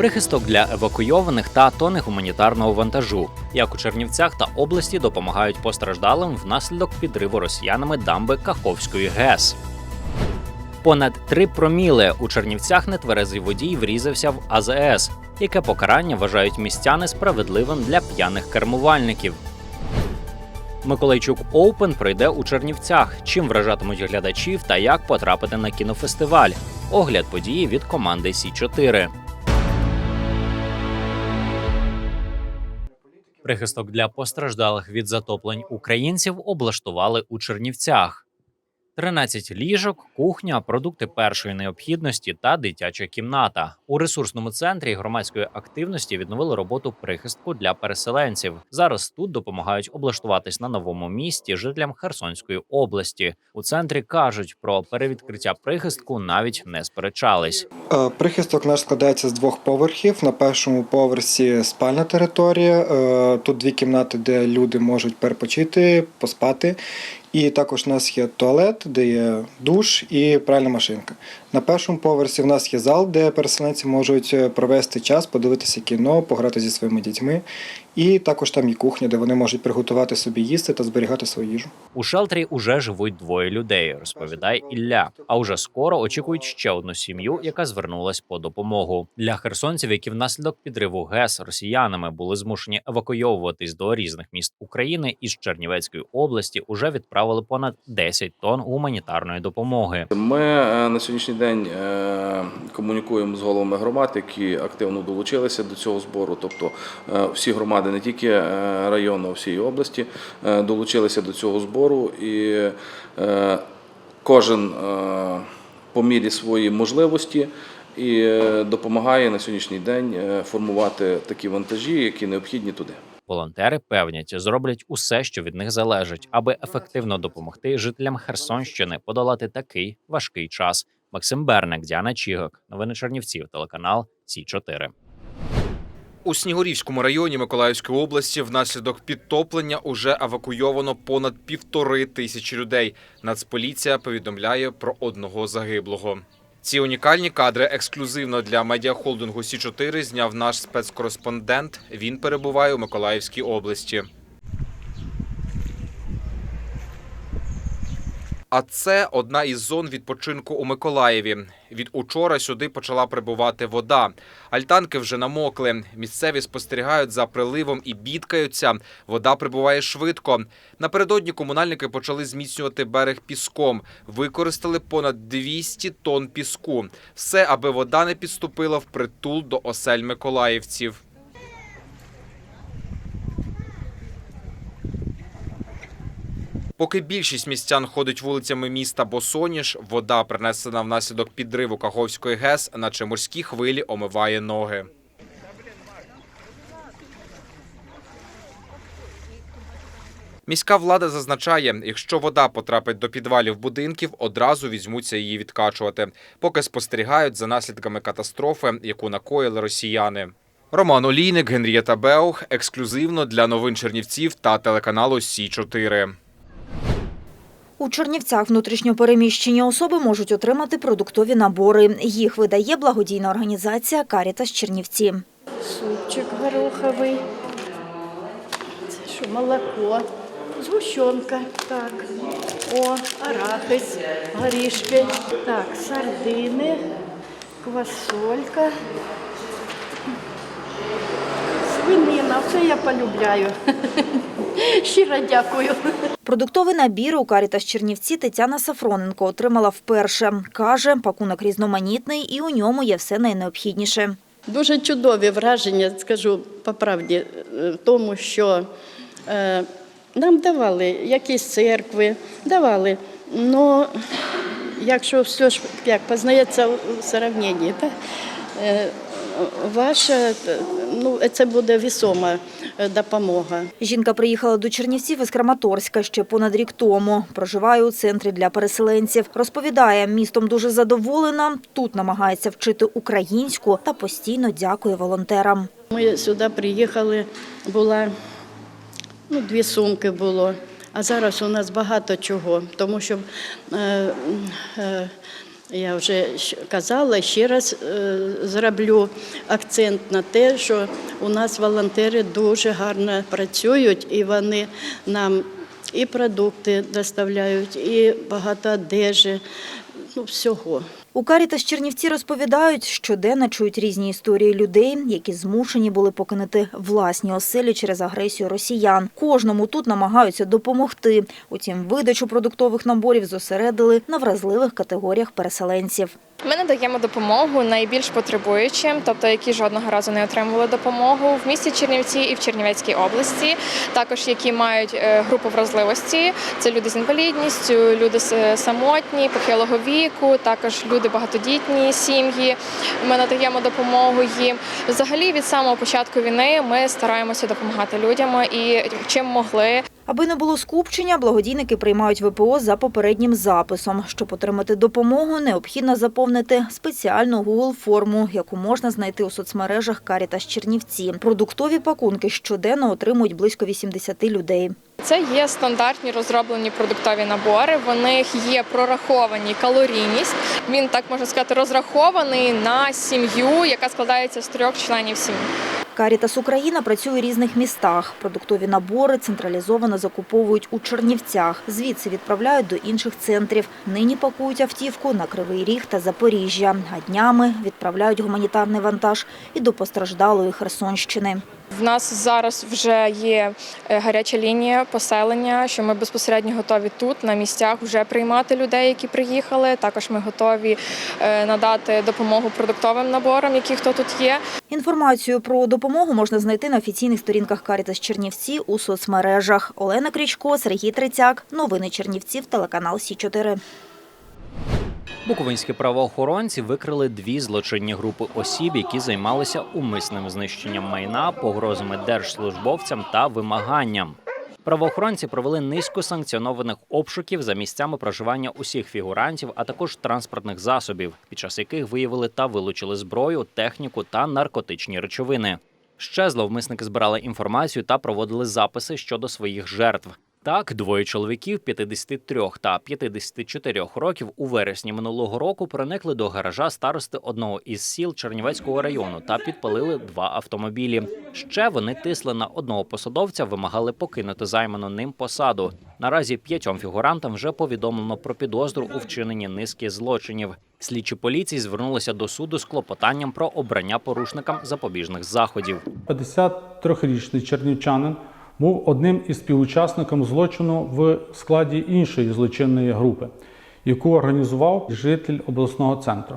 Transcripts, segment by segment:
прихисток для евакуйованих та тони гуманітарного вантажу, як у Чернівцях та області допомагають постраждалим внаслідок підриву росіянами дамби Каховської ГЕС. Понад 3 проміли у Чернівцях нетверезий водій врізався в АЗС, яке покарання вважають містяни справедливим для п'яних кермувальників. Миколайчук Оупен пройде у Чернівцях. Чим вражатимуть глядачів та як потрапити на кінофестиваль. Огляд події від команди Сі 4 Прихисток для постраждалих від затоплень українців облаштували у Чернівцях. 13 ліжок, кухня, продукти першої необхідності та дитяча кімната. У ресурсному центрі громадської активності відновили роботу прихистку для переселенців. Зараз тут допомагають облаштуватись на новому місті жителям Херсонської області. У центрі кажуть про перевідкриття прихистку навіть не сперечались. Е, Прихисток наш складається з двох поверхів. На першому поверсі спальна територія. Е, Тут дві кімнати, де люди можуть перепочити, поспати. І також у нас є туалет, де є душ і пральна машинка. На першому поверсі в нас є зал, де переселенці можуть е, провести час, подивитися кіно, пограти зі своїми дітьми. І також там є кухня, де вони можуть приготувати собі їсти та зберігати свою їжу. У шелтері уже живуть двоє людей, розповідає Ілля. А уже скоро очікують ще одну сім'ю, яка звернулась по допомогу для херсонців, які внаслідок підриву ГЕС росіянами були змушені евакуйовуватись до різних міст України із Чернівецької області. Уже відправили понад 10 тонн гуманітарної допомоги. Ми е, на сьогоднішній день е, комунікуємо з головами громад, які активно долучилися до цього збору. Тобто е, всі громади, не тільки е, району, а всієї області, е, долучилися до цього збору, і е, кожен по мірі своєї можливості. І допомагає на сьогоднішній день формувати такі вантажі, які необхідні туди. Волонтери певнять, зроблять усе, що від них залежить, аби ефективно допомогти жителям Херсонщини подолати такий важкий час. Максим Берник, Діана Чігок, новини Чернівців, телеканал Сі 4 У Снігурівському районі Миколаївської області внаслідок підтоплення уже евакуйовано понад півтори тисячі людей. Нацполіція повідомляє про одного загиблого. Ці унікальні кадри ексклюзивно для медіахолдингу Сі 4 зняв наш спецкореспондент. Він перебуває у Миколаївській області. А це одна із зон відпочинку у Миколаєві. Від учора сюди почала прибувати вода. Альтанки вже намокли. Місцеві спостерігають за приливом і бідкаються. Вода прибуває швидко. Напередодні комунальники почали зміцнювати берег піском. Використали понад 200 тонн піску. Все, аби вода не підступила в притул до осель миколаївців. Поки більшість містян ходить вулицями міста Босоніж, вода, принесена внаслідок підриву Каховської ГЕС, наче морські хвилі омиває ноги. Міська влада зазначає, якщо вода потрапить до підвалів будинків, одразу візьмуться її відкачувати, поки спостерігають за наслідками катастрофи, яку накоїли росіяни. Роман Олійник, Генрієта Беух, ексклюзивно для новин Чернівців та телеканалу Сі 4 У Чернівцях внутрішньопереміщені особи можуть отримати продуктові набори. Їх видає благодійна організація «Карітас Чернівці». Супчик гороховий. Це що, молоко, згущенка, так. О, арахис, горішки, так, сардини, квасолька. Свинина, це я полюбляю. Щиро дякую. Продуктовий набір у «Карітас Чернівці» Тетяна Сафроненко отримала вперше. Каже, пакунок різноманітний і у ньому є все найнеобхідніше. Дуже чудові враження, скажу по правді, е, тому, що е, нам давали якісь церкви, давали. Але якщо все ж як познається в сравненні, так, е, ваша, ну, це буде вісома е, допомога. Жінка приїхала до Чернівців із Краматорська ще понад рік тому. Проживає у центрі для переселенців. Розповідає, містом дуже задоволена. Тут намагається вчити українську та постійно дякує волонтерам. Ми сюди приїхали, була ну, дві сумки було. А зараз у нас багато чого, тому що е, е, Я вже казала, ще раз е, зроблю акцент на те, що у нас волонтери дуже гарно працюють, і вони нам і продукти доставляють, і багато одежі, ну, всього. У Карітас Чернівці розповідають, щоденно чують різні історії людей, які змушені були покинути власні оселі через агресію росіян. Кожному тут намагаються допомогти. Утім, видачу продуктових наборів зосередили на вразливих категоріях переселенців. Ми надаємо допомогу найбільш потребуючим, тобто які жодного разу не отримували допомогу в місті Чернівці і в Чернівецькій області, також які мають е, групу вразливості. Це люди з інвалідністю, люди самотні, похилого віку, також люди багатодітні сім'ї. Ми надаємо допомогу їм. Взагалі від самого початку війни ми стараємося допомагати людям і чим могли. Аби не було скупчення, благодійники приймають ВПО за попереднім записом. Щоб отримати допомогу, необхідно заповнити спеціальну Google-форму, яку можна знайти у соцмережах Карітас Чернівці. Продуктові пакунки щоденно отримують близько 80 людей. Це є стандартні розроблені продуктові набори. В них є прораховані калорійність. Він так можна сказати розрахований на сім'ю, яка складається з трьох членів сім'ї. Карітас Україна працює у різних містах. Продуктові набори централізовано закуповують у Чернівцях. Звідси відправляють до інших центрів. Нині пакують автівку на Кривий Ріг та Запоріжжя. А днями відправляють гуманітарний вантаж і до постраждалої Херсонщини. В нас зараз вже є е, гаряча лінія поселення, що ми безпосередньо готові тут на місцях вже приймати людей, які приїхали. Також ми готові е, надати допомогу продуктовим наборам, які хто тут є. Інформацію про допомогу можна знайти на офіційних сторінках Карітас Чернівці у соцмережах. Олена Крічко, Сергій Трицяк. Новини Чернівців, телеканал Сі 4 Буковинські правоохоронці викрили дві злочинні групи осіб, які займалися умисним знищенням майна, погрозами держслужбовцям та вимаганням. Правоохоронці провели низку санкціонованих обшуків за місцями проживання усіх фігурантів, а також транспортних засобів, під час яких виявили та вилучили зброю, техніку та наркотичні речовини. Ще зловмисники збирали інформацію та проводили записи щодо своїх жертв. Так, двоє чоловіків 53 та 54 років у вересні минулого року проникли до гаража старости одного із сіл Чернівецького району та підпалили два автомобілі. Ще вони тисли на одного посадовця, вимагали покинути займану ним посаду. Наразі п'ятьом фігурантам вже повідомлено про підозру у вчиненні низки злочинів. Слідчі поліції звернулися до суду з клопотанням про обрання порушникам запобіжних заходів. 53-річний чернівчанин був одним із співучасників злочину в складі іншої злочинної групи, яку організував житель обласного центру.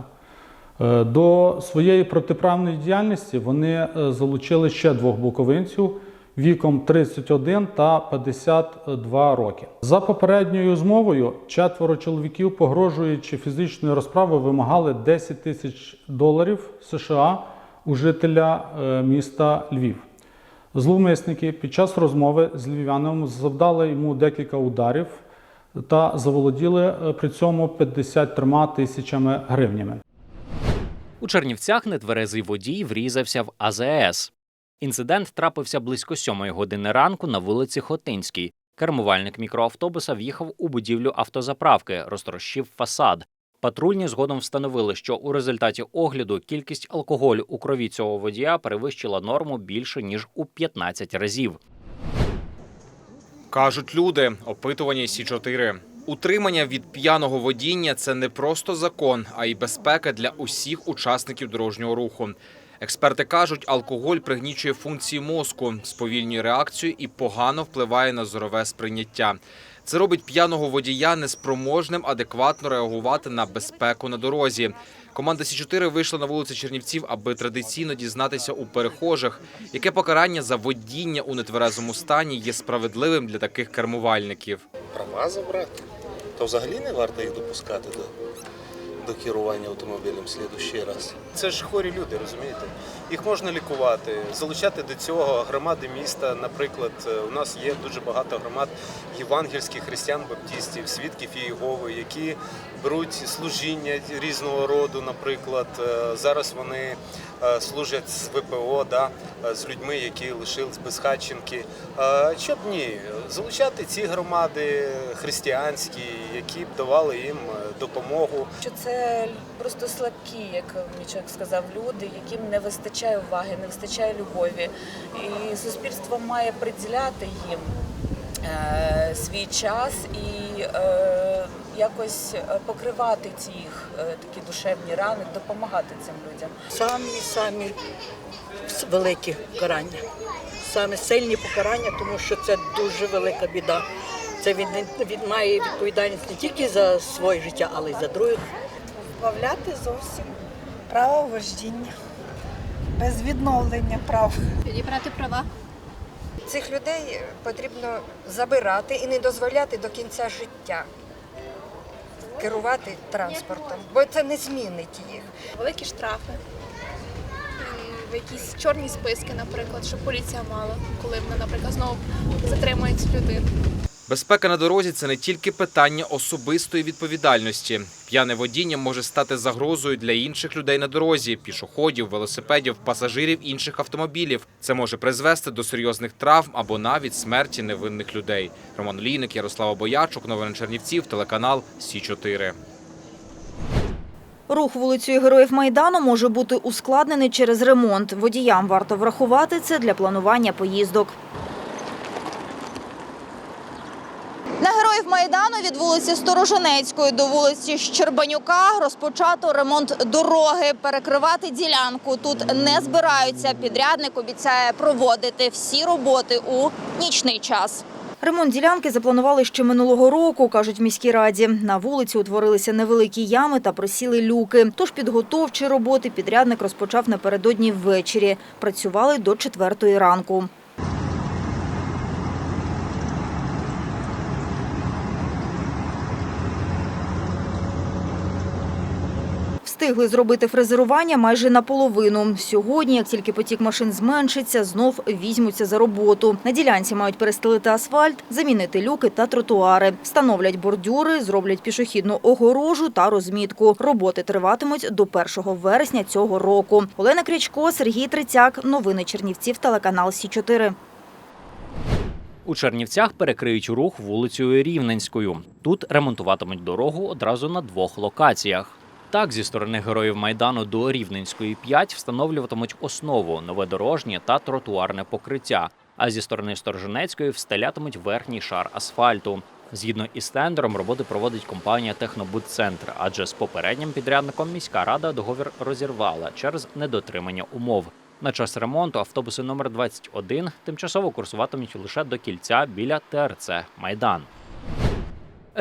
Е, До своєї протиправної діяльності вони е, залучили ще двох буковинців віком 31 та 52 роки. За попередньою змовою четверо чоловіків, погрожуючи фізичною розправою, вимагали 10 тисяч доларів США у жителя е, міста Львів. Зловмисники під час розмови з львів'яном завдали йому декілька ударів та заволоділи е, при цьому 53 тисячами гривнями. У Чернівцях нетверезий водій врізався в АЗС. Інцидент трапився близько сьомої години ранку на вулиці Хотинській. Кермувальник мікроавтобуса в'їхав у будівлю автозаправки, розтрощив фасад. Патрульні згодом встановили, що у результаті огляду кількість алкоголю у крові цього водія перевищила норму більше ніж у 15 разів. Кажуть люди, опитування Сі 4 Утримання від п'яного водіння це не просто закон, а й безпека для усіх учасників дорожнього руху. Експерти кажуть, алкоголь пригнічує функції мозку, сповільнює реакцію і погано впливає на зорове сприйняття. Це робить п'яного водія неспроможним адекватно реагувати на безпеку на дорозі. Команда Сі 4 вийшла на вулиці Чернівців, аби традиційно дізнатися у перехожих, яке покарання за водіння у нетверезому стані є справедливим для таких кермувальників. права забрати, то взагалі не варто їх допускати до, до керування автомобілем слідущий раз. Це ж хворі люди, розумієте? Їх можна лікувати, залучати до цього громади міста. Наприклад, е, у нас є дуже багато громад євангельських християн, баптістів, свідків Єгови, які беруть служіння різного роду. Наприклад, Е, зараз вони е, служать з ВПО, да, з людьми, які лишились без хатченки. Щоб ні, залучати ці громади християнські, які б давали їм допомогу. Що це просто слабкі, як мій чоловік сказав, люди, яким не вистачає уваги, не вистачає любові. І суспільство має приділяти їм е, свій час і е, якось е, покривати ці їх е, такі душевні рани, допомагати цим людям. самі самі великі покарання. Саме сильні покарання, тому що це дуже велика біда. Це він, він має відповідальність не тільки за своє життя, але й за других. позбавляти зовсім права вождіння, без відновлення прав. Відібрати права. Цих людей потрібно забирати і не дозволяти до кінця життя керувати транспортом, бо це не змінить їх. Великі штрафи. Якісь чорні списки, наприклад, щоб поліція мала, коли вона, наприклад, знову затримує цю людину. Безпека на дорозі це не тільки питання особистої відповідальності. П'яне водіння може стати загрозою для інших людей на дорозі пішоходів, велосипедів, пасажирів інших автомобілів. Це може призвести до серйозних травм або навіть смерті невинних людей. Роман Лійник, Ярослава Боячук, новини Чернівців, телеканал Сі 4 Рух вулицею Героїв Майдану може бути ускладнений через ремонт. Водіям варто врахувати це для планування поїздок. На Героїв Майдану від вулиці Сторожинецької до вулиці Щербанюка розпочато ремонт дороги. Перекривати ділянку тут не збираються. Підрядник обіцяє проводити всі роботи у нічний час. Ремонт ділянки запланували ще минулого року, кажуть в міській раді. На вулиці утворилися невеликі ями та просіли люки. Тож підготовчі роботи підрядник розпочав напередодні ввечері. Працювали до четвертої ранку. Встигли зробити фрезерування майже наполовину. Сьогодні, як тільки потік машин зменшиться, знов візьмуться за роботу. На ділянці мають перестелити асфальт, замінити люки та тротуари. Встановлять бордюри, зроблять пішохідну огорожу та розмітку. Роботи триватимуть до 1 вересня цього року. Олена Крячко, Сергій Трицяк. Новини Чернівців, телеканал Сі 4 У Чернівцях перекриють рух вулицею Рівненською. Тут ремонтуватимуть дорогу одразу на двох локаціях. Так, зі сторони героїв Майдану до Рівненської 5 встановлюватимуть основу, нове дорожнє та тротуарне покриття. А зі сторони Сторожинецької встелятимуть верхній шар асфальту. Згідно із тендером, роботи проводить компанія Технобудцентр, адже з попереднім підрядником міська рада договір розірвала через недотримання умов. На час ремонту автобуси номер 21 тимчасово курсуватимуть лише до кільця біля ТРЦ Майдан.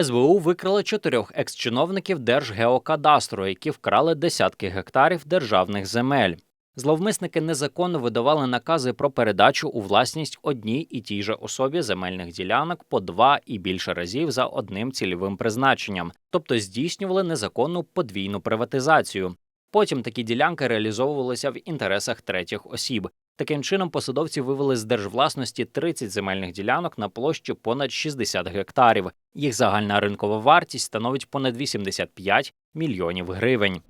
СБУ викрили чотирьох екс-чиновників Держгеокадастру, які вкрали десятки гектарів державних земель. Зловмисники незаконно видавали накази про передачу у власність одній і тій же особі земельних ділянок по два і більше разів за одним цільовим призначенням, тобто здійснювали незаконну подвійну приватизацію. Потім такі ділянки реалізовувалися в інтересах третіх осіб. Таким чином, посадовці вивели з держвласності 30 земельних ділянок на площі понад 60 гектарів. Їх загальна ринкова вартість становить понад 85 мільйонів гривень.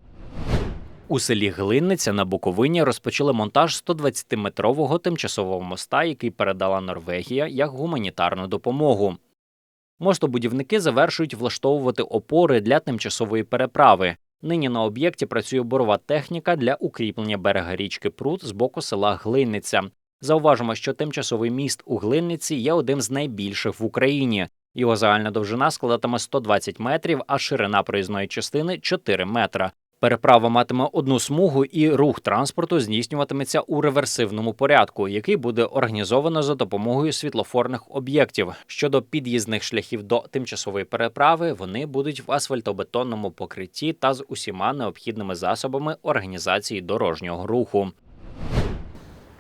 У селі Глинниця на Буковині розпочали монтаж 120-метрового тимчасового моста, який передала Норвегія як гуманітарну допомогу. Мостобудівники завершують влаштовувати опори для тимчасової переправи. Нині на об'єкті працює борова техніка для укріплення берега річки Прут з боку села Глинниця. Зауважимо, що тимчасовий міст у Глинниці є одним з найбільших в Україні. Його загальна довжина складатиме 120 метрів, а ширина проїзної частини 4 метра. Переправа матиме одну смугу, і рух транспорту здійснюватиметься у реверсивному порядку, який буде організовано за допомогою світлофорних об'єктів. Щодо під'їзних шляхів до тимчасової переправи, вони будуть в асфальтобетонному покритті та з усіма необхідними засобами організації дорожнього руху.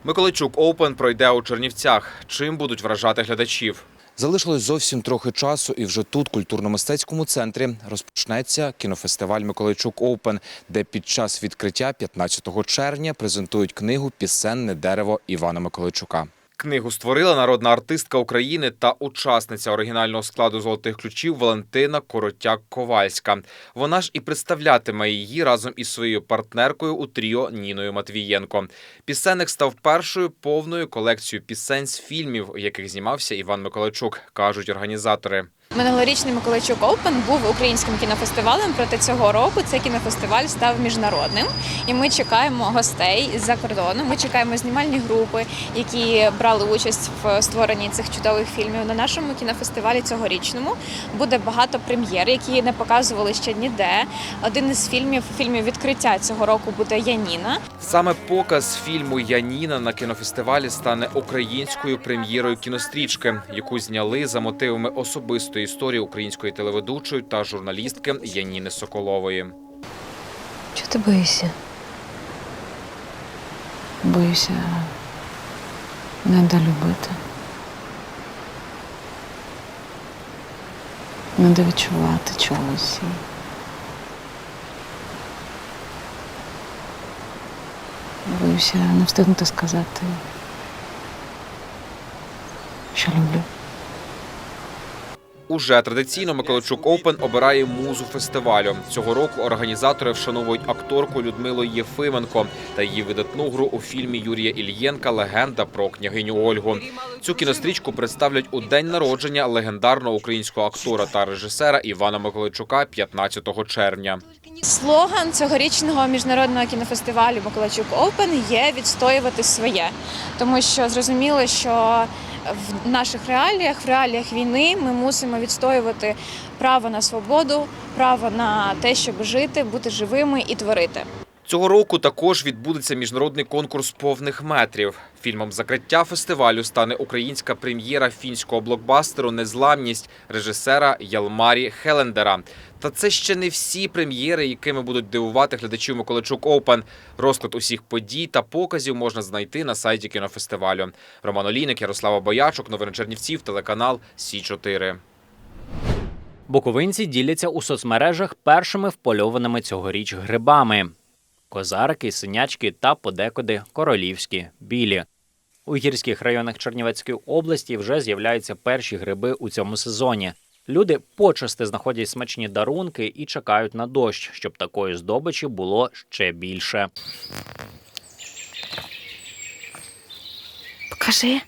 Миколайчук Оупен пройде у Чернівцях. Чим будуть вражати глядачів? Залишилось зовсім трохи часу, і вже тут, культурно-мистецькому центрі, розпочнеться кінофестиваль Миколайчук Оупен, де під час відкриття 15 червня презентують книгу Пісенне дерево Івана Миколайчука. Книгу створила народна артистка України та учасниця оригінального складу золотих ключів Валентина Коротяк-Ковальська. Вона ж і представлятиме її разом із своєю партнеркою у тріо Ніною Матвієнко. Пісенник став першою повною колекцією пісень з фільмів, у яких знімався Іван Миколайчук, кажуть організатори. Минулорічний Миколайчук Open був українським кінофестивалем, проте цього року цей кінофестиваль став міжнародним. І ми чекаємо гостей з-за кордону. Ми чекаємо знімальні групи, які брали участь в створенні цих чудових фільмів. На нашому кінофестивалі цьогорічному буде багато прем'єр, які не показували ще ніде. Один із фільмів фільмів відкриття цього року буде Яніна. Саме показ фільму Яніна на кінофестивалі стане українською прем'єрою кінострічки, яку зняли за мотивами особистої історії української телеведучої та журналістки Яніни Соколової. Чого ти боїшся? Боюся недолюбити. Недовідчувати чогось. Боюся не встигнути сказати, що люблю. Уже традиційно Миколайчук Оупен обирає музу фестивалю. Цього року організатори вшановують акторку Людмилу Єфименко та її видатну гру у фільмі Юрія Ільєнка Легенда про княгиню Ольгу. Цю кінострічку представлять у день народження легендарного українського актора та режисера Івана Миколайчука 15 червня. Слоган цьогорічного міжнародного кінофестивалю Миколайчук Open є відстоювати своє, тому що зрозуміло, що в наших реаліях, в реаліях війни, ми мусимо відстоювати право на свободу, право на те, щоб жити, бути живими і творити. Цього року також відбудеться міжнародний конкурс повних метрів. Фільмом закриття фестивалю стане українська прем'єра фінського блокбастеру Незламність режисера Ялмарі Хелендера. Та це ще не всі прем'єри, якими будуть дивувати глядачів Миколайчук Оупен. Розклад усіх подій та показів можна знайти на сайті кінофестивалю. Роман Олійник, Ярослава Боячук, новини Чернівців, телеканал Сі 4 Буковинці діляться у соцмережах першими впольованими цьогоріч грибами: козарики, синячки та подекуди королівські білі. У гірських районах Чернівецької області вже з'являються перші гриби у цьому сезоні. Люди почасти знаходять смачні дарунки і чекають на дощ, щоб такої здобичі було ще більше. Покажи.